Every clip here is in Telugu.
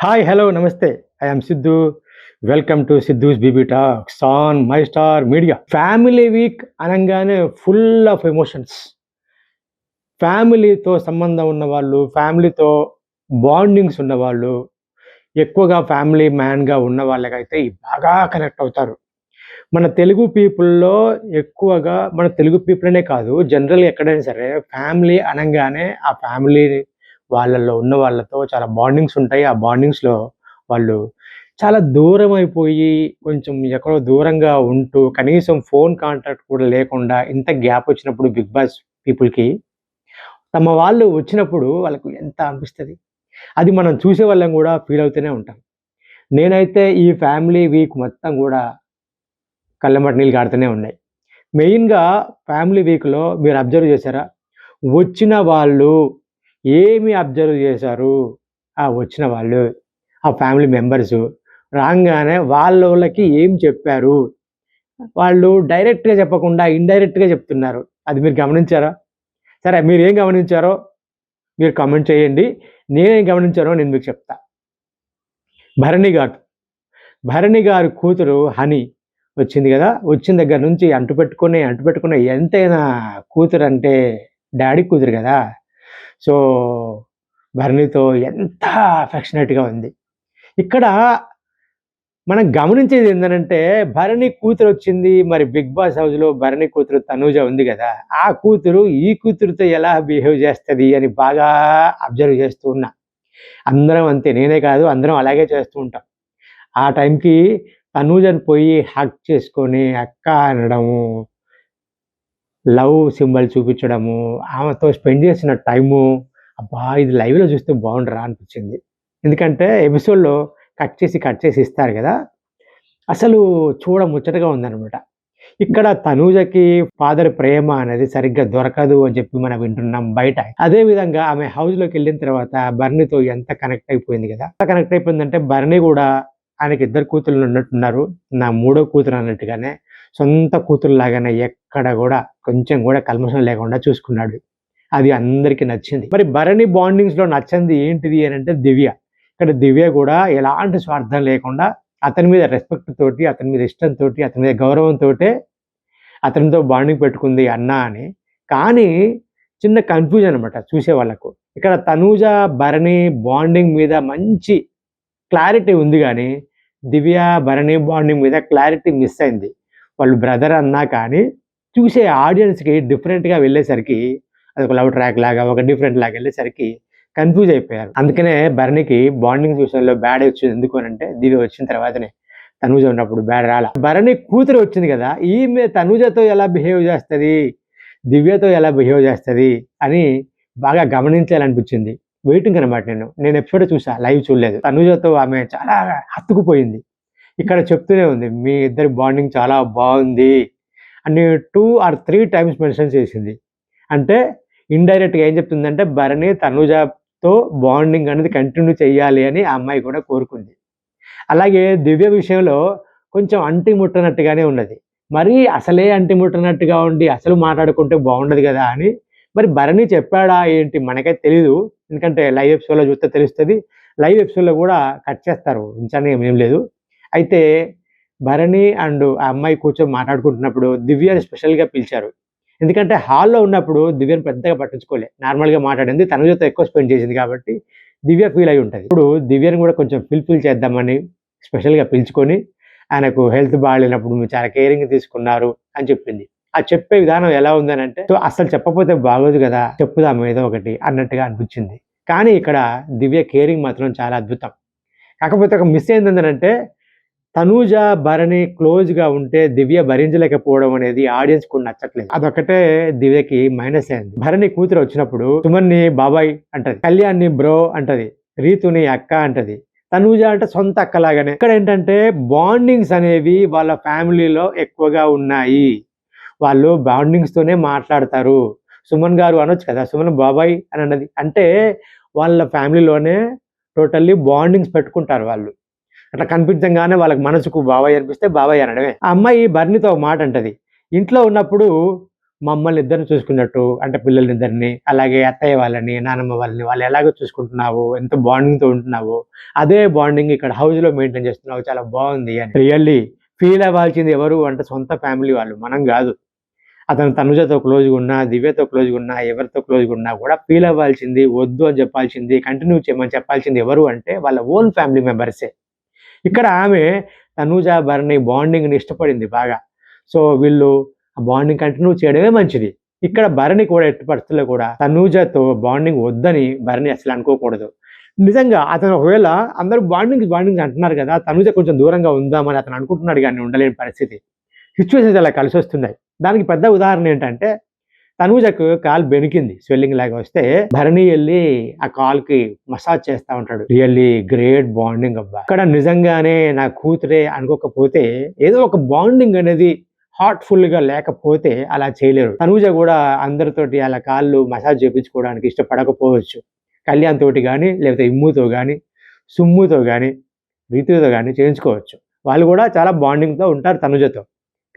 హాయ్ హలో నమస్తే. I'm Siddhu welcome to Siddhu's BB talks on my star media family week అనగానే ఫుల్ ఆఫ్ ఎమోషన్స్ ఫ్యామిలీతో సంబంధం ఉన్న వాళ్ళు ఫ్యామిలీతో బాండింగ్స్ ఉన్నవాళ్ళు ఎక్కువగా ఫ్యామిలీ మ్యాన్గా ఉన్న వాళ్ళకైతే బాగా కనెక్ట్ అవుతారు. మన తెలుగు పీపుల్లో ఎక్కువగా మన తెలుగు పీపుల్ అనే కాదు జనరల్ ఎక్కడైనా సరే ఫ్యామిలీ అనగానే ఆ ఫ్యామిలీ వాళ్ళల్లో ఉన్న వాళ్ళతో చాలా బాండింగ్స్ ఉంటాయి. ఆ బాండింగ్స్లో వాళ్ళు చాలా దూరం అయిపోయి కొంచెం ఎక్కడో దూరంగా ఉంటూ కనీసం ఫోన్ కాంటాక్ట్ కూడా లేకుండా ఇంత గ్యాప్ వచ్చినప్పుడు బిగ్ బాస్ పీపుల్కి తమ వాళ్ళు వచ్చినప్పుడు వాళ్ళకు ఎంత అనిపిస్తుంది? అది మనం చూసే వాళ్ళం కూడా ఫీల్ అవుతూనే ఉంటాం. నేనైతే ఈ ఫ్యామిలీ వీక్ మొత్తం కూడా కళ్ళమట నీళ్ళు కాడుతూనే ఉన్నాయి. మెయిన్గా ఫ్యామిలీ వీక్లో మీరు అబ్జర్వ్ చేశారా? వచ్చిన వాళ్ళు ఏమి అబ్జర్వ్ చేశారు? ఆ వచ్చిన వాళ్ళు ఆ ఫ్యామిలీ మెంబర్స్ రాగానే వాళ్ళ వాళ్ళకి ఏం చెప్పారు? వాళ్ళు డైరెక్ట్గా చెప్పకుండా ఇండైరెక్ట్గా చెప్తున్నారు. అది మీరు గమనించారా? సరే మీరు ఏం గమనించారో మీరు కామెంట్ చేయండి. నేనేం గమనించారో నేను మీకు చెప్తా. భరణి గారు భరణి గారి కూతురు హనీ వచ్చింది కదా? వచ్చిన దగ్గర నుంచి అంటు పెట్టుకుని అంటు పెట్టుకుని ఎంతైనా కూతురు అంటే డాడీ కూతురు కదా? సో భరణితో ఎంత అఫెక్షనేట్గా ఉంది. ఇక్కడ మనం గమనించేది ఏంటంటే భరణి కూతురు వచ్చింది మరి బిగ్ బాస్ హౌస్లో భరణి కూతురు తనూజ ఉంది కదా ఆ కూతురు ఈ కూతురుతో ఎలా బిహేవ్ చేస్తుంది అని బాగా అబ్జర్వ్ చేస్తూ ఉన్నా. అందరం అంతే నేనే కాదు అందరం అలాగే చేస్తూ ఉంటాం. ఆ టైంకి తనూజని పోయి హక్ చేసుకొని అక్క అనడము లవ్ సింబల్ చూపించడము ఆమెతో స్పెండ్ చేసిన టైము అబ్బా ఇది లైవ్లో చూస్తే బాగుండరా అనిపించింది. ఎందుకంటే ఎపిసోడ్లో కట్ చేసి కట్ చేసి ఇస్తారు కదా అసలు చూడ ముచ్చటగా ఉందన్నమాట. ఇక్కడ తనూజకి ఫాదర్ ప్రేమ అనేది సరిగ్గా దొరకదు అని చెప్పి మనం వింటున్నాం బయట. అదే విధంగా ఆమె హౌస్లోకి వెళ్ళిన తర్వాత బర్నీతో ఎంత కనెక్ట్ అయిపోయింది కదా ఎంత కనెక్ట్ అయిపోయిందంటే బర్నీ కూడా ఆయనకి ఇద్దరు కూతుర్లు ఉన్నట్టున్నారు. నా మూడో కూతురు అన్నట్టుగానే సొంత కూతురులాగానే ఎక్కడ కూడా కొంచెం కూడా కల్మషం లేకుండా చూసుకున్నాడు. అది అందరికీ నచ్చింది. మరి భరణి బాండింగ్స్లో నచ్చింది ఏంటిది అని అంటే దివ్య. ఇక్కడ దివ్య కూడా ఎలాంటి స్వార్థం లేకుండా అతని మీద రెస్పెక్ట్ తోటి అతని మీద ఇష్టంతో అతని మీద గౌరవంతో అతనితో బాండింగ్ పెట్టుకుంది అన్న అని. కానీ చిన్న కన్ఫ్యూజన్ అనమాట చూసే వాళ్ళకు. ఇక్కడ తనూజ భరణి బాండింగ్ మీద మంచి క్లారిటీ ఉంది కానీ దివ్య భరణి బాండింగ్ మీద క్లారిటీ మిస్ అయింది. వాళ్ళు బ్రదర్ అన్నా కానీ చూసే ఆడియన్స్కి డిఫరెంట్గా వెళ్ళేసరికి అది ఒక లవ్ ట్రాక్ లాగా ఒక డిఫరెంట్ లాగా వెళ్ళేసరికి కన్ఫ్యూజ్ అయిపోయారు. అందుకనే భరణికి బాండింగ్ విషయంలో బ్యాడ్ వచ్చింది ఎందుకు అని అంటే దివ్య వచ్చిన తర్వాతనే తనూజ ఉన్నప్పుడు బ్యాడ్ రాలా. భరణి కూతురు వచ్చింది కదా ఈమె తనూజతో ఎలా బిహేవ్ చేస్తుంది? దివ్యతో ఎలా బిహేవ్ చేస్తుంది? అని బాగా గమనించాలనిపించింది. వెయిటింగ్ అనమాట నేను. నేను ఎపిసోడ్ చూసా లైవ్ చూడలేదు. తనుజతో ఆమె చాలా హత్తుకుపోయింది. ఇక్కడ చెప్తూనే ఉంది మీ ఇద్దరి బాండింగ్ చాలా బాగుంది అని two or three times mention చేసింది. అంటే ఇండైరెక్ట్గా ఏం చెప్తుందంటే భరణి తనుజతో బాండింగ్ అనేది కంటిన్యూ చేయాలి అని ఆ అమ్మాయి కూడా కోరుకుంది. అలాగే దివ్య విషయంలో కొంచెం అంటి ముట్టనట్టుగానే ఉన్నది. మరి అసలే అంటి ముట్టనట్టుగా ఉండి అసలు మాట్లాడుకుంటే బాగుండదు కదా అని మరి భరణి చెప్పాడా ఏంటి మనకైతే తెలీదు. ఎందుకంటే లైవ్ ఎపిసోడ్లో చూస్తే తెలుస్తుంది. లైవ్ ఎపిసోడ్లో కూడా కట్ చేస్తారు. ఉంచని ఏం లేదు. అయితే భరణి అండ్ ఆ అమ్మాయి కూర్చొని మాట్లాడుకుంటున్నప్పుడు దివ్యని స్పెషల్గా పిలిచారు. ఎందుకంటే హాల్లో ఉన్నప్పుడు దివ్యను పెద్దగా పట్టించుకోలే. నార్మల్గా మాట్లాడింది తన తనతో ఎక్కువ స్పెండ్ చేసింది కాబట్టి దివ్య ఫీల్ అయి ఉంటుంది. ఇప్పుడు దివ్యను కూడా కొంచెం ఫిల్ఫిల్ చేద్దామని స్పెషల్గా పిలుచుకొని ఆయనకు హెల్త్ బాగాలేనప్పుడు మీరు చాలా కేరింగ్ తీసుకున్నారు అని చెప్పింది. ఆ చెప్పే విధానం ఎలా ఉందని అంటే సో అసలు చెప్పకపోతే బాగోదు కదా చెప్పుదాం ఏదో ఒకటి అన్నట్టుగా అనిపించింది. కానీ ఇక్కడ దివ్య కేరింగ్ మాత్రం చాలా అద్భుతం. కాకపోతే ఒక మిస్ ఏంటంటే తనూజ భరణి క్లోజ్గా ఉంటే దివ్య భరించలేకపోవడం అనేది ఆడియన్స్కు నచ్చట్లేదు. అదొకటే దివ్యకి మైనస్ అయింది. భరణి కూతురు వచ్చినప్పుడు సుమన్ని బాబాయ్ అంటది కళ్యాణ్ని బ్రో అంటది రీతుని అక్క అంటది తనూజ అంటే సొంత అక్కలాగానే. ఇక్కడ ఏంటంటే బాండింగ్స్ అనేవి వాళ్ళ ఫ్యామిలీలో ఎక్కువగా ఉన్నాయి. వాళ్ళు బాండింగ్స్ తోనే మాట్లాడతారు. సుమన్ గారు అనొచ్చు కదా సుమన్ బాబాయ్ అని అన్నది. అంటే వాళ్ళ ఫ్యామిలీలోనే టోటల్లీ బాండింగ్స్ పెట్టుకుంటారు వాళ్ళు. అట్లా కనిపించగానే వాళ్ళకి మనసుకు బాబాయ్ అనిపిస్తే బాబాయ్ అనడమే ఆ అమ్మాయి బర్నితో ఒక మాట అంటది. ఇంట్లో ఉన్నప్పుడు మమ్మల్ని ఇద్దరిని చూసుకున్నట్టు అంటే పిల్లలిద్దరిని అలాగే అత్తయ్య వాళ్ళని నానమ్మ వాళ్ళని వాళ్ళు ఎలాగో చూసుకుంటున్నావు ఎంత బాండింగ్తో ఉంటున్నావు అదే బాండింగ్ ఇక్కడ హౌస్లో మెయింటైన్ చేస్తున్నావు చాలా బాగుంది అని. రియల్లీ ఫీల్ అవ్వాల్సింది ఎవరు అంటే సొంత ఫ్యామిలీ వాళ్ళు మనం కాదు. అతను తనుజతో క్లోజ్గా ఉన్నా దివ్యతో క్లోజ్గా ఉన్నా ఎవరితో క్లోజ్గా ఉన్నా కూడా ఫీల్ అవ్వాల్సింది వద్దు అని చెప్పాల్సింది కంటిన్యూ చేయమని చెప్పాల్సింది ఎవరు అంటే వాళ్ళ ఓన్ ఫ్యామిలీ మెంబర్సే ఇక్కడ ఆమె తనూజ భరణి బాండింగ్ని ఇష్టపడింది బాగా. సో వీళ్ళు ఆ బాండింగ్ కంటిన్యూ చేయడమే మంచిది. ఇక్కడ భరణి కూడా ఎట్టి పరిస్థితుల్లో కూడా తనూజతో బాండింగ్ వద్దని భరణి అసలు అనుకోకూడదు. నిజంగా అతను ఒకవేళ అందరూ బాండింగ్ బాండింగ్ అంటున్నారు కదా తనూజ కొంచెం దూరంగా ఉందామని అతను అనుకుంటున్నాడు కానీ ఉండలేని పరిస్థితి. సిచ్యువేషన్స్ అలా కలిసి వస్తున్నాయి దానికి పెద్ద ఉదాహరణ ఏంటంటే తనూజకు కాల్ బెనికింది స్వెల్లింగ్ లాగా వస్తే భరణి వెళ్ళి ఆ కాల్కి మసాజ్ చేస్తా ఉంటాడు. రియల్లీ గ్రేట్ బాండింగ్ అబ్బా. ఇక్కడ నిజంగానే నా కూతురే అనుకోకపోతే ఏదో ఒక బాండింగ్ అనేది హార్ట్ఫుల్గా లేకపోతే అలా చేయలేరు. తనూజ కూడా అందరితోటి అలా కాళ్ళు మసాజ్ చేయించుకోవడానికి ఇష్టపడకపోవచ్చు. కళ్యాణ్ తోటి కానీ లేకపోతే ఇమ్ముతో కానీ సుమ్ముతో కానీ రీతితో కానీ చేయించుకోవచ్చు. వాళ్ళు కూడా చాలా బాండింగ్తో ఉంటారు తనుజతో.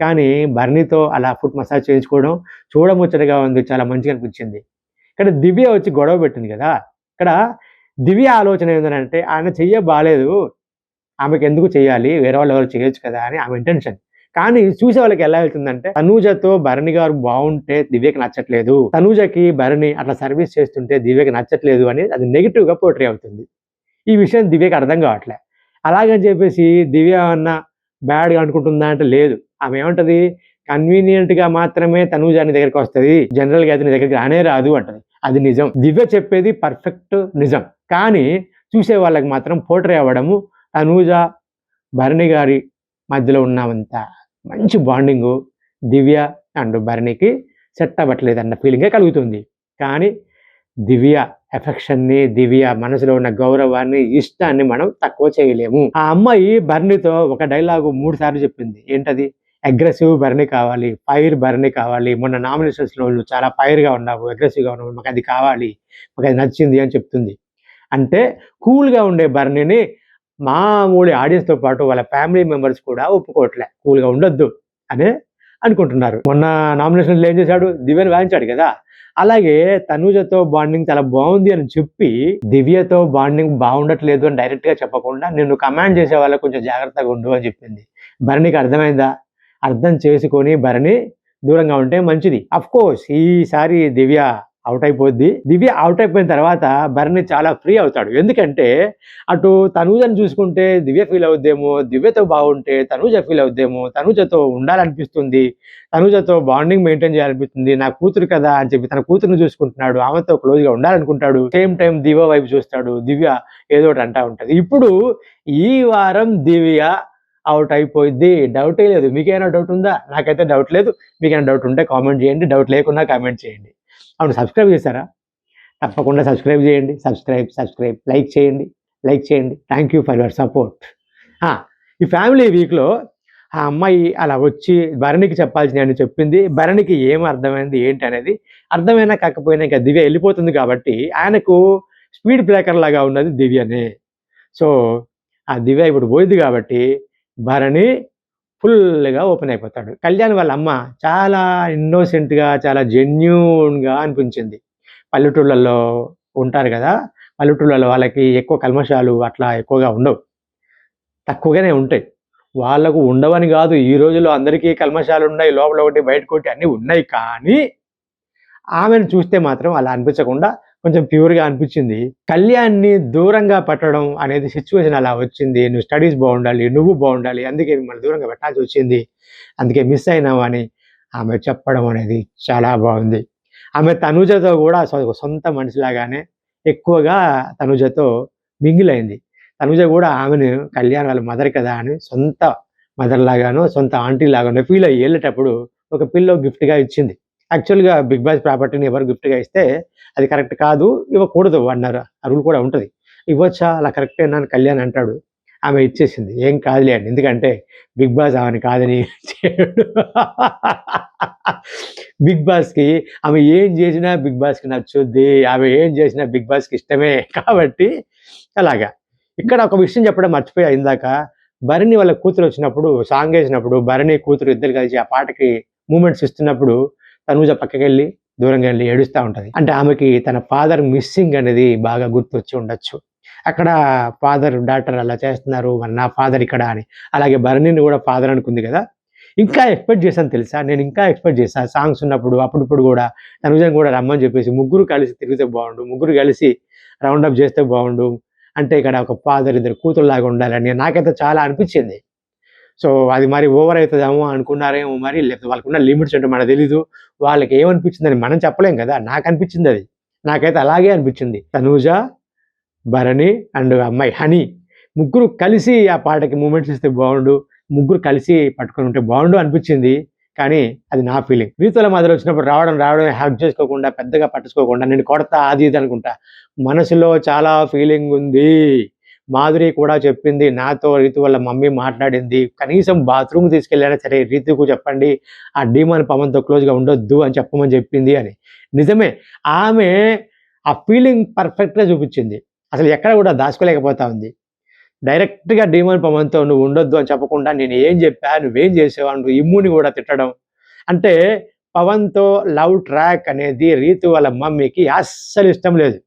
కానీ భరణితో అలా ఫుట్ మసాజ్ చేయించుకోవడం చూడముచ్చటగా ఉంది చాలా మంచిగా అనిపించింది. ఇక్కడ దివ్య వచ్చి గొడవ పెట్టింది కదా ఇక్కడ దివ్య ఆలోచన ఏంటంటే ఆయన చెయ్య బాగాలేదు ఆమెకు ఎందుకు చేయాలి వేరే వాళ్ళు ఎవరు చేయొచ్చు కదా అని ఆమె ఇంటెన్షన్ కానీ చూసే వాళ్ళకి ఎలా వెళ్తుందంటే తనూజతో భరణి గారు బాగుంటే దివ్యకి నచ్చట్లేదు తనూజకి భరణి అట్లా సర్వీస్ చేస్తుంటే దివ్యకి నచ్చట్లేదు అని అది నెగిటివ్గా పోట్రీ అవుతుంది. ఈ విషయం దివ్యకి అర్థం కావట్లే. అలాగని చెప్పేసి దివ్య అన్న బ్యాడ్గా అనుకుంటుందా అంటే లేదు. ఆమె ఏమంటది? కన్వీనియంట్గా మాత్రమే తనూజ నీ దగ్గరికి వస్తుంది. జనరల్గా అయితే నీ దగ్గరికి రానే రాదు అంటది. అది నిజం. దివ్య చెప్పేది పర్ఫెక్ట్ నిజం. కానీ చూసే వాళ్ళకి మాత్రం పోటరీ అవ్వడము తనూజ భరణి గారి మధ్యలో ఉన్నంత మంచి బాండింగు దివ్య అండ్ భరణికి సెట్ అవ్వట్లేదు అన్న ఫీలింగే కలుగుతుంది. కానీ దివ్య ఎఫెక్షన్ని దివ్య మనసులో ఉన్న గౌరవాన్ని ఇష్టాన్ని మనం తక్కువ చేయలేము. ఆ అమ్మాయి బర్నీతో ఒక డైలాగు మూడు సార్లు చెప్పింది. ఏంటది? అగ్రెసివ్ బర్నీ కావాలి ఫైర్ బర్నీ కావాలి. మొన్న నామినేషన్స్లో నువ్వు చాలా ఫైర్గా ఉన్నావు అగ్రెసివ్గా ఉన్నావు మాకు అది కావాలి మాకు అది నచ్చింది అని చెప్తుంది. అంటే కూల్గా ఉండే బర్నీని మామూలు ఆడియన్స్తో తో పాటు వాళ్ళ ఫ్యామిలీ మెంబర్స్ కూడా ఒప్పుకోవట్లే. కూల్గా ఉండొద్దు అనే అనుకుంటున్నారు. మొన్న నామినేషన్లో ఏం చేశాడు? దివ్యని వాయించాడు కదా. అలాగే తనూజతో బాండింగ్ చాలా బాగుంది అని చెప్పి దివ్యతో బాండింగ్ బాగుండట్లేదు అని డైరెక్ట్గా చెప్పకుండా నిన్ను కమాండ్ చేసే వాళ్ళకి కొంచెం జాగ్రత్తగా ఉండు అని చెప్పింది. భరణికి అర్థమైందా? అర్థం చేసుకొని భరణి దూరంగా ఉంటే మంచిది. అఫ్ కోర్స్ ఈసారి దివ్య అవుట్ అయిపోద్ది. దివ్య అవుట్ అయిపోయిన తర్వాత భరణి చాలా ఫ్రీ అవుతాడు. ఎందుకంటే అటు తనూజని చూసుకుంటే దివ్య ఫీల్ అవుద్దేమో దివ్యతో బాగుంటే తనూజ ఫీల్ అవుద్దేమో తనూజతో ఉండాలనిపిస్తుంది. తనూజతో బాండింగ్ మెయింటైన్ చేయాలనిపిస్తుంది. నా కూతురు కదా అని చెప్పి తన కూతురుని చూసుకుంటున్నాడు. ఆమెతో క్లోజ్గా ఉండాలనుకుంటాడు. సేమ్ టైం దివ్య వైపు చూస్తాడు. దివ్య ఏదో ఒకటి అంటా ఉంటుంది. ఇప్పుడు ఈ వారం దివ్య అవుట్ అయిపోయింది డౌటే లేదు. మీకేమైనా డౌట్ ఉందా? నాకైతే డౌట్ లేదు. మీకైనా డౌట్ ఉంటే కామెంట్ చేయండి. డౌట్ లేకుండా కామెంట్ చేయండి. అవును సబ్స్క్రైబ్ చేశారా? తప్పకుండా సబ్స్క్రైబ్ చేయండి. సబ్స్క్రైబ్ సబ్స్క్రైబ్ లైక్ చేయండి. లైక్ చేయండి. Thank you for your support ఈ ఫ్యామిలీ వీక్లో ఆ అమ్మాయి అలా వచ్చి భరణికి చెప్పాల్సి నేను చెప్పింది. భరణికి ఏం అర్థమైంది ఏంటి అనేది అర్థమైనా కాకపోయినా ఇంకా దివ్య వెళ్ళిపోతుంది కాబట్టి ఆయనకు స్పీడ్ బ్రేకర్ లాగా ఉన్నది దివ్యనే. సో ఆ దివ్య ఇప్పుడు పోయింది కాబట్టి భరణి ఫుల్గా ఓపెన్ అయిపోతాడు. కళ్యాణ్ వాళ్ళ అమ్మ చాలా ఇన్నోసెంట్గా చాలా జెన్యున్గా అనిపించింది. పల్లెటూళ్ళల్లో ఉంటారు కదా పల్లెటూళ్ళలో వాళ్ళకి ఎక్కువ కల్మషాలు అట్లా ఎక్కువగా ఉండవు. తక్కువగానే ఉంటాయి. వాళ్ళకు ఉండవని కాదు ఈ రోజుల్లో అందరికీ కల్మషాలు ఉన్నాయి లోపల ఒకటి బయట ఒకటి అన్నీ ఉన్నాయి. కానీ ఆమెను చూస్తే మాత్రం అలా అనిపించకుండా కొంచెం ప్యూర్గా అనిపించింది. కళ్యాణ్ని దూరంగా పెట్టడం అనేది సిచ్యువేషన్ అలా వచ్చింది. నువ్వు స్టడీస్ బాగుండాలి నువ్వు బాగుండాలి అందుకే మిమ్మల్ని దూరంగా పెట్టాల్సి వచ్చింది. అందుకే మిస్ అయినావు అని ఆమె చెప్పడం అనేది చాలా బాగుంది. ఆమె తనుజతో కూడా సొంత మనిషిలాగానే ఎక్కువగా తనుజతో మింగిలైంది తనుజ కూడా ఆమెను కళ్యాణ్ వాళ్ళ మదర్ కదా అని సొంత మదర్ లాగానో సొంత ఆంటీ లాగానో ఫీల్ అయ్యి వెళ్ళేటప్పుడు ఒక పిల్లో గిఫ్ట్గా ఇచ్చింది. యాక్చువల్గా బిగ్ బాస్ ప్రాపర్టీని ఎవరు గిఫ్ట్గా ఇస్తే అది కరెక్ట్ కాదు ఇవ్వకూడదు అన్నారు? ఆ రూల్ కూడా ఉంటుంది. ఇవ్వచ్చా? అలా కరెక్టే అని కళ్యాణ్ అంటాడు. ఆమె ఇచ్చేసింది. ఏం కాదులే అండి. ఎందుకంటే బిగ్ బాస్ ఆమెను కాదని చేయడు. బిగ్ బాస్కి ఆమె ఏం చేసినా బిగ్ బాస్కి నచ్చుద్ది. ఆమె ఏం చేసినా బిగ్ బాస్కి ఇష్టమే కాబట్టి అలాగా. ఇక్కడ ఒక విషయం చెప్పడం మర్చిపోయా ఇందాక. భరణి వాళ్ళ కూతురు వచ్చినప్పుడు సాంగ్ వేసినప్పుడు భరణి కూతురు ఇద్దరు కలిసి ఆ పాటకి మూమెంట్స్ ఇస్తున్నప్పుడు తనూజ పక్కకి వెళ్ళి దూరంగా వెళ్ళి ఏడుస్తూ ఉంటుంది. అంటే ఆమెకి తన ఫాదర్ మిస్సింగ్ అనేది బాగా గుర్తొచ్చి ఉండొచ్చు. అక్కడ ఫాదర్ డాక్టర్ అలా చేస్తున్నారు మరి నా ఫాదర్ ఇక్కడ అని. అలాగే భరణిని కూడా ఫాదర్ అనుకుంది కదా. ఇంకా ఎక్స్పెక్ట్ చేశాను తెలుసా? నేను ఇంకా ఎక్స్పెక్ట్ చేశాను సాంగ్స్ ఉన్నప్పుడు అప్పుడప్పుడు కూడా తనుజని కూడా రమ్మని చెప్పేసి ముగ్గురు కలిసి తిరిగితే బాగుండు ముగ్గురు కలిసి రౌండ్ అప్ చేస్తే బాగుండు. అంటే ఇక్కడ ఒక ఫాదర్ ఇద్దరు కూతురులాగా ఉండాలని నాకైతే చాలా అనిపించింది. సో అది మరి ఓవర్ అవుతుందేమో అనుకున్నారేమో మరి లేకపోతే వాళ్ళకున్న లిమిట్స్ అంటే మనకు తెలీదు. వాళ్ళకి ఏమనిపించిందని మనం చెప్పలేం కదా. నాకు అనిపించింది అది. నాకైతే అలాగే అనిపించింది. తనూజ భరణి అండ్ అమ్మాయి హనీ. ముగ్గురు కలిసి ఆ పాటకి మూమెంట్స్ ఇస్తే బాగుండు. ముగ్గురు కలిసి పట్టుకొని ఉంటే బాగుండు అనిపించింది. కానీ అది నా ఫీలింగ్ రీతుల మాదిరి వచ్చినప్పుడు రావడం రావడం హ్యాక్ చేసుకోకుండా పెద్దగా పట్టించుకోకుండా నేను కొడతా అది ఇది అనుకుంటా. మనసులో చాలా ఫీలింగ్ ఉంది. మాధురి కూడా చెప్పింది నాతో రీతు వాళ్ళ మమ్మీ మాట్లాడింది. కనీసం బాత్రూమ్ తీసుకెళ్ళానా సరే రీతుకు చెప్పండి. ఆ డీమాన్ పవన్తో క్లోజ్గా ఉండొద్దు అని చెప్పమని చెప్పింది అని. నిజమే ఆమె ఆ ఫీలింగ్ పర్ఫెక్ట్గా చూపించింది. అసలు ఎక్కడ కూడా దాచుకోలేకపోతా ఉంది. డైరెక్ట్గా డీమాన్ పవన్తో నువ్వు ఉండొద్దు అని చెప్పకుండా నేను ఏం చెప్పా? నువ్వేం చేసావు? అంటూ ఇమ్ముని కూడా తిట్టడం. అంటే పవన్తో లవ్ ట్రాక్ అనేది రీతు వాళ్ళ మమ్మీకి అస్సలు ఇష్టం లేదు.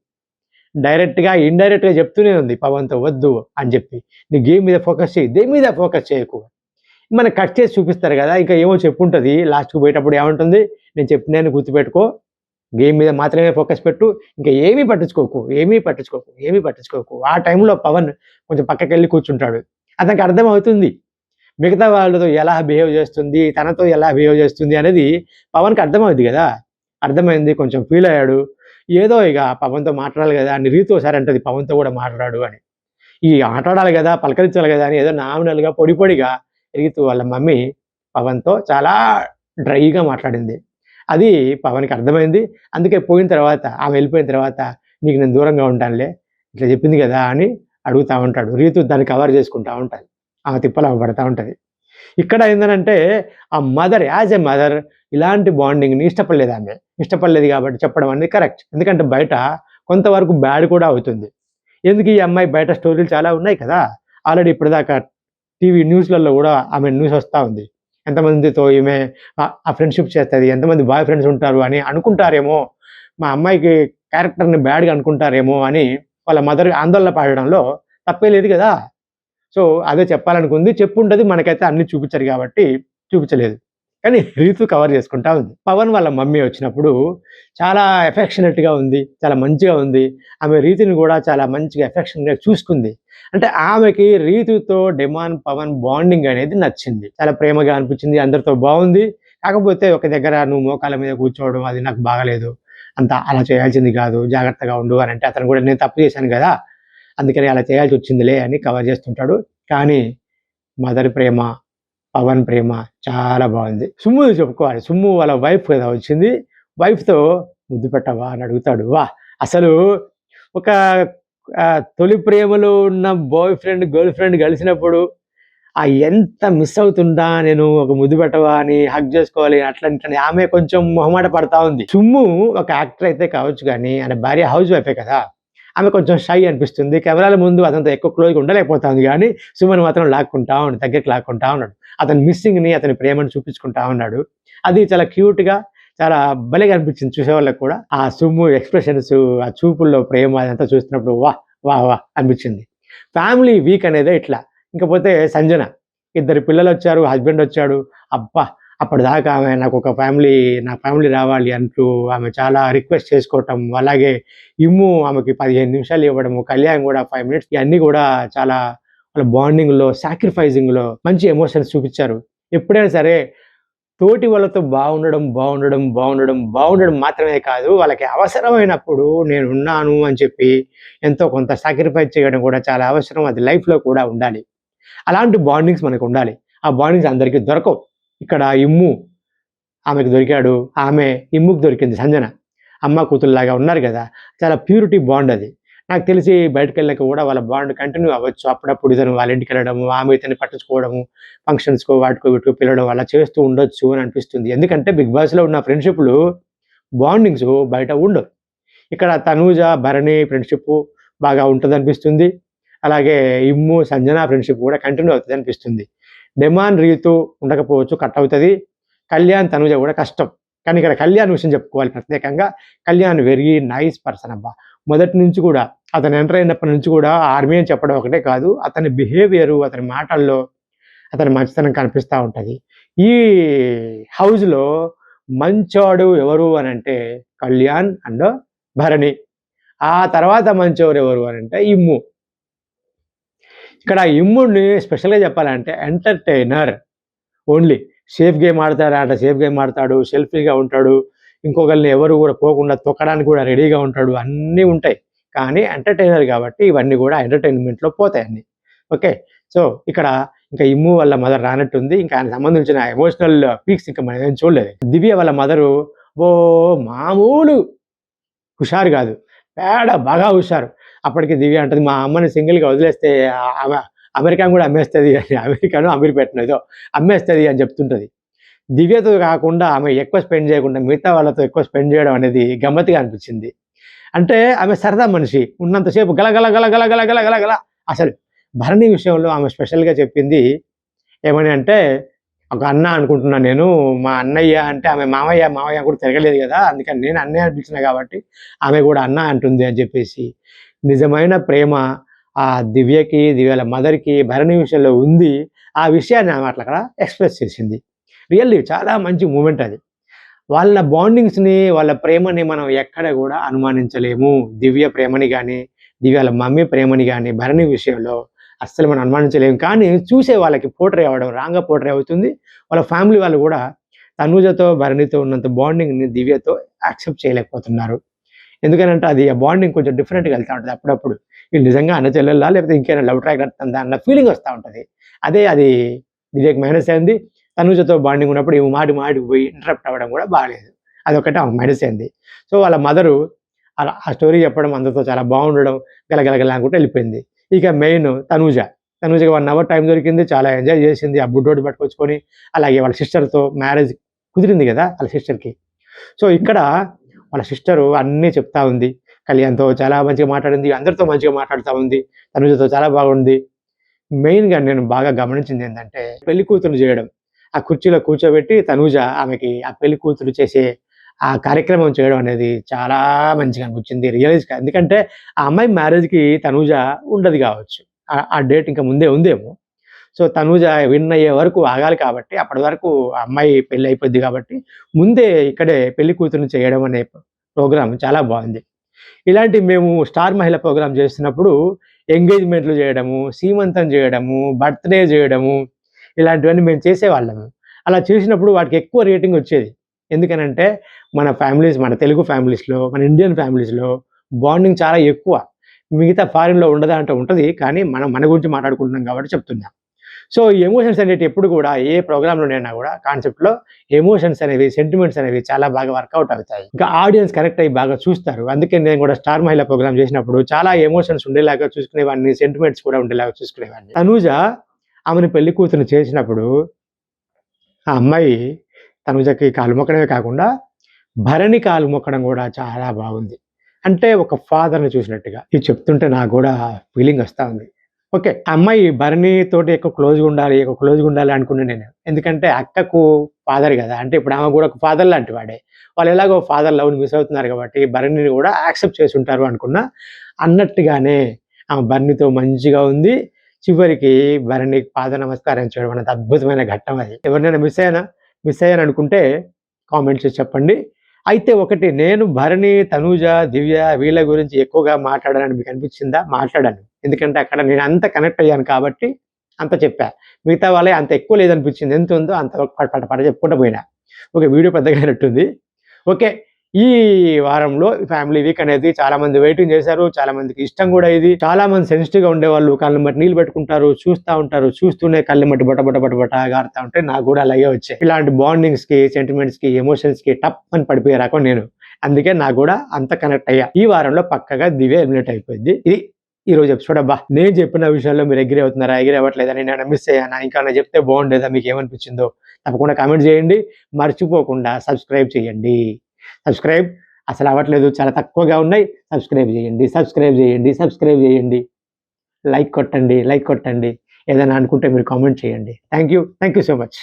డైరెక్ట్గా ఇండైరెక్ట్గా చెప్తూనే ఉంది పవన్తో వద్దు అని చెప్పి. నీ గేమ్ మీద ఫోకస్ చేయి దేని మీద ఫోకస్ చేయకు? మనకు కట్ చేసి చూపిస్తారు కదా ఇంకా ఏమో చెప్పుంటుంది. లాస్ట్కి పోయేటప్పుడు ఏముంటుంది? నేను చెప్పినాను గుర్తుపెట్టుకో గేమ్ మీద మాత్రమే ఫోకస్ పెట్టు ఇంకా ఏమీ పట్టించుకోకు ఏమీ పట్టించుకోకు ఏమీ పట్టించుకోకు. ఆ టైంలో పవన్ కొంచెం పక్కకి వెళ్ళి కూర్చుంటాడు. అతనికి అర్థమవుతుంది మిగతా వాళ్ళతో ఎలా బిహేవ్ చేస్తుంది తనతో ఎలా బిహేవ్ చేస్తుంది అనేది పవన్కి అర్థమవుద్ది కదా. అర్థమైంది కొంచెం ఫీల్ అయ్యాడు. ఏదో ఇక పవన్తో మాట్లాడాలి కదా అని రీతు ఒకసారి అంటది పవన్తో కూడా మాట్లాడు అని. ఈ ఆటాడాలి కదా పలకరించాలి కదా అని ఏదో నామినల్గా పొడి పొడిగా రీతు వాళ్ళ మమ్మీ పవన్తో చాలా డ్రైగా మాట్లాడింది. అది పవన్కి అర్థమైంది. అందుకే పోయిన తర్వాత ఆమె వెళ్ళిపోయిన తర్వాత నీకు నేను దూరంగా ఉంటానులే ఇట్లా చెప్పింది కదా అని అడుగుతూ ఉంటాడు. రీతు దాన్ని కవర్ చేసుకుంటూ ఉంటుంది. ఆమె తిప్పలు ఆమె ఉంటుంది. ఇక్కడ ఏంటంటే ఆ మదర్ యాజ్ ఎ మదర్ ఇలాంటి బాండింగ్ని ఇష్టపడలేదు ఆమె ఇష్టపడలేదు కాబట్టి చెప్పడం అనేది కరెక్ట్. ఎందుకంటే బయట కొంతవరకు బ్యాడ్ కూడా అవుతుంది. ఎందుకు ఈ అమ్మాయి బయట స్టోరీలు చాలా ఉన్నాయి కదా? ఆల్రెడీ ఇప్పటిదాకా టీవీ న్యూస్లలో కూడా ఆమె న్యూస్ వస్తూ ఉంది. ఎంతమందితో ఈమె ఆ- ఫ్రెండ్షిప్ చేస్తుంది ఎంతమంది బాయ్ ఫ్రెండ్స్ ఉంటారు అని అనుకుంటారేమో మా అమ్మాయికి క్యారెక్టర్ని బ్యాడ్గా అనుకుంటారేమో అని వాళ్ళ మదర్ ఆందోళన పడడంలో తప్పే లేదు కదా? సో అదే చెప్పాలనుకుంది. చెప్పుంటది మనకైతే అన్ని చూపించరు కాబట్టి చూపించలేదు. కానీ రీతు కవర్ చేసుకుంటా ఉంది. పవన్ వాళ్ళ మమ్మీ వచ్చినప్పుడు చాలా ఎఫెక్షనేట్గా ఉంది చాలా మంచిగా ఉంది. ఆమె రీతిని కూడా చాలా మంచిగా ఎఫెక్షన్గా చూసుకుంది. అంటే ఆమెకి రీతుతో డిమాండ్ పవన్ బాండింగ్ అనేది నచ్చింది. చాలా ప్రేమగా అనిపించింది అందరితో బాగుంది. కాకపోతే ఒక దగ్గర నువ్వు మోకాల మీద కూర్చోవడం అది నాకు బాగలేదు. అంత అలా చేయాల్సింది కాదు జాగ్రత్తగా ఉండు అని అంటే అతను కూడా నేను తప్పు చేశాను కదా అందుకని అలా చేయాల్సి వచ్చిందిలే అని కవర్ చేస్తుంటాడు. కానీ మదర్ ప్రేమ పవన్ ప్రేమ చాలా బాగుంది. సుమ్ము చెప్పుకోవాలి. సుమ్ము వాళ్ళ వైఫ్ కదా వచ్చింది. వైఫ్తో ముద్దు పెట్టవా అని అడుగుతాడు. వా అసలు ఒక తొలి ప్రేమలో ఉన్న బాయ్ ఫ్రెండ్ గర్ల్ ఫ్రెండ్ కలిసినప్పుడు ఆ ఎంత మిస్ అవుతుందా? నేను ఒక ముద్దు పెట్టవా అని హక్ చేసుకోవాలి అట్లా ఇట్లా ఆమె కొంచెం మొహమాట పడతా ఉంది. సుమ్ము ఒక యాక్టర్ అయితే కావచ్చు కానీ ఆయన భార్య హౌస్ వైఫే కదా. ఆమె కొంచెం షై అనిపిస్తుంది. కెమెరాల ముందు అతనితో ఎక్కువ క్లోజ్గా ఉండలేకపోతుంది కానీ సుమన్ మాత్రం లాక్కుంటా ఉన్నాడు దగ్గరికి లాక్కుంటా ఉన్నాడు. అతని మిస్సింగ్ని అతని ప్రేమను చూపించుకుంటా ఉన్నాడు. అది చాలా క్యూట్గా చాలా భలేగా అనిపించింది చూసేవాళ్ళకి కూడా. ఆ సుమ్ము ఎక్స్ప్రెషన్స్ ఆ చూపుల్లో ప్రేమ అదంతా చూస్తున్నప్పుడు వా వా వా అనిపించింది. ఫ్యామిలీ వీక్ అనేది ఇట్లా. ఇంకపోతే సంజన ఇద్దరు పిల్లలు వచ్చారు హస్బెండ్ వచ్చాడు. అబ్బా అప్పటిదాకా ఆమె నాకు ఒక ఫ్యామిలీ నా ఫ్యామిలీ రావాలి అంటూ ఆమె చాలా రిక్వెస్ట్ చేసుకోవటం అలాగే ఇమ్ము ఆమెకి పదిహేను నిమిషాలు ఇవ్వడము కళ్యాణ్ కూడా ఫైవ్ మినిట్స్ ఇవన్నీ కూడా చాలా వాళ్ళ బాండింగ్లో సాక్రిఫైజింగ్లో మంచి ఎమోషన్స్ చూపించారు. ఎప్పుడైనా సరే తోటి వాళ్ళతో బాగుండడం బాగుండడం బాగుండడం బాగుండడం మాత్రమే కాదు వాళ్ళకి అవసరమైనప్పుడు నేను ఉన్నాను అని చెప్పి ఎంతో కొంత సాక్రిఫైస్ చేయడం కూడా చాలా అవసరం అది లైఫ్లో కూడా ఉండాలి. అలాంటి బాండింగ్స్ మనకు ఉండాలి. ఆ బాండింగ్స్ అందరికీ దొరకవు. ఇక్కడ ఇమ్ము ఆమెకు దొరికాడు. ఆమె ఇమ్ముకు దొరికింది సంజన. అమ్మ కూతురులాగా ఉన్నారు కదా. చాలా ప్యూరిటీ బాండ్ అది. నాకు తెలిసి బయటకు వెళ్ళాక కూడా వాళ్ళ బాండ్ కంటిన్యూ అవ్వచ్చు. అప్పుడప్పుడు ఇతను వాళ్ళ ఇంటికి వెళ్ళడము ఆమె ఇతన్ని పట్టించుకోవడము ఫంక్షన్స్కో వాటికో వీటికో పిలవడం అలా చేస్తూ ఉండొచ్చు అని అనిపిస్తుంది. ఎందుకంటే బిగ్ బాస్లో ఉన్న ఫ్రెండ్షిప్లు బాండింగ్స్ బయట ఉండవు. ఇక్కడ తనూజ భరణి ఫ్రెండ్షిప్ బాగా ఉంటుంది అనిపిస్తుంది అలాగే ఇమ్ము సంజన ఫ్రెండ్షిప్ కూడా కంటిన్యూ అవుతుంది అనిపిస్తుంది డిమాండ్ రీతు ఉండకపోవచ్చు కట్ అవుతుంది కళ్యాణ్ తనుజ కూడా కష్టం. కానీ ఇక్కడ కళ్యాణ్ విషయం చెప్పుకోవాలి ప్రత్యేకంగా. కళ్యాణ్ వెరీ నైస్ పర్సన్ అబ్బా. మొదటి నుంచి కూడా అతను ఎంటర్ అయినప్పటి నుంచి కూడా ఆర్మీ అని చెప్పడం ఒకటే కాదు అతని బిహేవియరు అతని మాటల్లో అతని మంచితనం కనిపిస్తూ ఉంటుంది. ఈ హౌస్లో మంచోడు ఎవరు అని అంటే కళ్యాణ్ అండ్ భరణి. ఆ తర్వాత మంచోడు ఎవరు అని అంటే ఇమ్ము. ఇక్కడ ఇమ్ముడిని స్పెషల్గా చెప్పాలంటే ఎంటర్టైనర్ ఓన్లీ సేఫ్ గేమ్ ఆడతాడు ఆట సేఫ్ గేమ్ ఆడతాడు సెల్ఫీగా ఉంటాడు ఇంకొకరిని ఎవరు కూడా పోకుండా తొక్కడానికి కూడా రెడీగా ఉంటాడు అన్నీ ఉంటాయి. కానీ ఎంటర్టైనర్ కాబట్టి ఇవన్నీ కూడా ఎంటర్టైన్మెంట్లో పోతాయి అన్నీ. ఓకే సో ఇక్కడ ఇంకా ఇమ్ము వాళ్ళ మదర్ రానట్టుంది. ఇంకా ఆయన సంబంధించిన ఎమోషనల్ పీక్స్ ఇంకా మనం ఏం చూడలేదు. దివ్య వాళ్ళ మదరు ఓ మామూలు హుషారు కాదు. పేడ బాగా హుషారు. అప్పటికి దివ్య అంటుంది మా అమ్మని సింగిల్గా వదిలేస్తే ఆ- ఆమె కూడా అమ్మేస్తుంది అని అమెరికాను అమీర్పేటను ఏదో అమ్మేస్తుంది అని చెప్తుంటుంది. దివ్యతో కాకుండా ఆమె ఎక్కువ స్పెండ్ చేయకుండా మిగతా వాళ్ళతో ఎక్కువ స్పెండ్ చేయడం అనేది గమ్మత్తుగా అనిపించింది. అంటే ఆమె సరదా మనిషి ఉన్నంతసేపు గల గల గల గల గల గల గల గల అసలు భరణి విషయంలో ఆమె స్పెషల్గా చెప్పింది ఏమని అంటే ఒక అన్న అనుకుంటున్నాను నేను మా అన్నయ్య అంటే ఆమె మామయ్య మామయ్య కూడా తిరగలేదు కదా అందుకని నేను అన్నయ్య అనిపించిన కాబట్టి ఆమె కూడా అన్న అంటుంది అని చెప్పేసి నిజమైన ప్రేమ ఆ దివ్యకి దివ్యల మదర్కి భరణి విషయంలో ఉంది. ఆ విషయాన్ని ఆమె అట్లా అక్కడ ఎక్స్ప్రెస్ చేసింది. రియల్లీ చాలా మంచి మూమెంట్ అది. వాళ్ళ బాండింగ్స్ని వాళ్ళ ప్రేమని మనం ఎక్కడ కూడా అనుమానించలేము. దివ్య ప్రేమని కానీ దివ్యాల మమ్మీ ప్రేమని కానీ భరణి విషయంలో అస్సలు మనం అనుమానించలేము. కానీ చూసే వాళ్ళకి పోట్రే అవ్వడం రాంగా పోటరీ అవుతుంది. వాళ్ళ ఫ్యామిలీ వాళ్ళు కూడా తనూజతో భరణితో ఉన్నంత బాండింగ్ని దివ్యతో యాక్సెప్ట్ చేయలేకపోతున్నారు. ఎందుకనంటే అది ఆ బాండింగ్ కొంచెం డిఫరెంట్గా వెళ్తూ ఉంటుంది అప్పుడప్పుడు. వీళ్ళు నిజంగా అన్న చెల్లెల్లా లేకపోతే ఇంకేమైనా లవ్ ట్రాక్ నడుతుందా అన్న ఫీలింగ్ వస్తూ ఉంటుంది. అదే అది దివ్యకి మైనస్ అయింది తనుజతో బాండింగ్ ఉన్నప్పుడు ఇవి మాటి మాటికి పోయి ఇంటరప్ట్ అవ్వడం కూడా బాగాలేదు అదొకటి ఆమె మైనస్ అయింది సో వాళ్ళ మదరు అలా ఆ స్టోరీ చెప్పడం అందరితో చాలా బాగుండడం గలగలగల అనుకుంటే వెళ్ళిపోయింది. ఇక మెయిన్ తనూజ. తనూజకి వన్ అవర్ టైం దొరికింది చాలా ఎంజాయ్ చేసింది. ఆ బుడ్డోడు పట్టుకొచ్చుకొని అలాగే వాళ్ళ సిస్టర్తో మ్యారేజ్ కుదిరింది కదా వాళ్ళ సిస్టర్కి సో ఇక్కడ వాళ్ళ సిస్టరు అన్నీ చెప్తా ఉంది. కళ్యాణ్తో చాలా మంచిగా మాట్లాడింది అందరితో మంచిగా మాట్లాడుతూ ఉంది తనుజతో చాలా బాగుంది. మెయిన్గా నేను బాగా గమనించింది ఏంటంటే పెళ్ళి కూతురు చేయడం. ఆ కుర్చీలో కూర్చోబెట్టి తనూజ ఆమెకి ఆ పెళ్ళి కూతురు చేసే ఆ కార్యక్రమం చేయడం అనేది చాలా మంచిగా అనిపించింది రియలైజ్ ఎందుకంటే ఆ అమ్మాయి మ్యారేజ్కి తనూజ ఉండదు కావచ్చు. ఆ- ఆ డేట్ ఇంకా ముందే ఉందేమో. సో తనూజ విన్ అయ్యే వరకు ఆగాలి కాబట్టి అప్పటి వరకు అమ్మాయి పెళ్ళి అయిపోద్ది కాబట్టి ముందే ఇక్కడే పెళ్ళి కూతురు చేయడం అనే ప్రోగ్రాం చాలా బాగుంది. ఇలాంటి మేము స్టార్ మహిళ ప్రోగ్రాం చేస్తున్నప్పుడు ఎంగేజ్మెంట్లు చేయడము సీమంతం చేయడము బర్త్డే చేయడము ఇలాంటివన్నీ మేము చేసేవాళ్ళము. అలా చేసినప్పుడు వాటికి ఎక్కువ రేటింగ్ వచ్చేది. ఎందుకనంటే మన ఫ్యామిలీస్ మన తెలుగు ఫ్యామిలీస్లో మన ఇండియన్ ఫ్యామిలీస్లో బాండింగ్ చాలా ఎక్కువ. మిగతా ఫారిన్లో ఉండదా అంటే ఉంటుంది కానీ మనం మన గురించి మాట్లాడుకుంటున్నాం కాబట్టి చెప్తున్నాం. సో ఈ ఎమోషన్స్ అనేవి ఎప్పుడు కూడా ఏ ప్రోగ్రాంలోనైనా కూడా కాన్సెప్ట్లో ఎమోషన్స్ అనేవి సెంటిమెంట్స్ అనేవి చాలా బాగా వర్కౌట్ అవుతాయి. ఇంకా ఆడియన్స్ కనెక్ట్ అయ్యి బాగా చూస్తారు. అందుకే నేను కూడా స్టార్ మహిళ ప్రోగ్రామ్ చేసినప్పుడు చాలా ఎమోషన్స్ ఉండేలాగా చూసుకునేవాడిని సెంటిమెంట్స్ కూడా ఉండేలాగా చూసుకునేవాడిని. తనూజ ఆమెను పెళ్ళి కూతురు చేసినప్పుడు ఆ అమ్మాయి తనుజకి కాలు మొక్కడమే కాకుండా భరణి కాలు మొక్కడం కూడా చాలా బాగుంది. అంటే ఒక ఫాదర్ని చూసినట్టుగా. ఇది చెప్తుంటే నాకు కూడా ఫీలింగ్ వస్తూ ఉంది. ఓకే అమ్మాయి భరణి తోటి ఎక్కువ క్లోజ్గా ఉండాలి ఎక్కువ క్లోజ్గా ఉండాలి అనుకున్నాను నేను. ఎందుకంటే అక్కకు ఫాదర్ కదా అంటే ఇప్పుడు ఆమె కూడా ఒక ఫాదర్ లాంటి వాడే. వాళ్ళు ఎలాగో ఫాదర్ లవ్ని మిస్ అవుతున్నారు కాబట్టి భరణిని కూడా యాక్సెప్ట్ చేసి ఉంటారు అనుకున్నా. అన్నట్టుగానే ఆమె భరణితో మంచిగా ఉంది. చివరికి భరణి పాద నమస్కారం చేయడం అనేది అద్భుతమైన ఘట్టం అది. ఎవరినైనా మిస్ అయినా మిస్ అయ్యాను అనుకుంటే కామెంట్స్ చెప్పండి. అయితే ఒకటి నేను భరణి తనూజ దివ్య వీళ్ళ గురించి ఎక్కువగా మాట్లాడాలని మీకు అనిపించిందా? మాట్లాడాను. ఎందుకంటే అక్కడ నేను అంత కనెక్ట్ అయ్యాను కాబట్టి అంత చెప్పా. మిగతా వాళ్ళే అంత ఎక్కువ లేదనిపించింది. ఎంత ఉందో అంత పట పట పట చెప్పుకుంటూ పోయినా. ఓకే వీడియో పెద్దగా అయినట్టుంది. ఓకే ఈ వారంలో ఫ్యామిలీ వీక్ అనేది చాలా మంది వెయిటింగ్ చేశారు. చాలా మందికి ఇష్టం కూడా ఇది. చాలా మంది సెన్సిటివ్గా ఉండేవాళ్ళు. కళ్ళు మట్టి నీళ్ళు పెట్టుకుంటారు చూస్తూ ఉంటారు. చూస్తూనే కళ్ళు మట్టి బొట బొట బొట బొట గారుతా ఉంటే నాకు కూడా అలాగే వచ్చాయి ఇలాంటి బాండింగ్స్కి సెంటిమెంట్స్కి ఎమోషన్స్కి టప్ అని పడిపోయే రకం నేను. అందుకే నాకు కూడా అంత కనెక్ట్ అయ్యా. ఈ వారంలో పక్కగా దివ్య ఎలిమినేట్ అయిపోయింది. ఇది ఈరోజు రోజు ఎపిసోడ్ అబ్బా నేను చెప్పిన విషయాల్లో మీరు ఎగ్రీ అవుతున్నారా ఎగ్రీ అవ్వట్లేదా నేను మిస్ అయ్యానా ఇంకా ఏమైనా చెప్తే బాగుండేదా మీకు ఏమనిపించిందో తప్పకుండా కామెంట్ చేయండి. మర్చిపోకుండా సబ్స్క్రైబ్ చేయండి. సబ్స్క్రైబ్ అసలు అవ్వట్లేదు చాలా తక్కువగా ఉన్నాయి. సబ్స్క్రైబ్ చేయండి సబ్స్క్రైబ్ చేయండి సబ్స్క్రైబ్ చేయండి. లైక్ కొట్టండి లైక్ కొట్టండి. ఏదైనా అనుకుంటే మీరు కామెంట్ చేయండి. Thank you thank you so much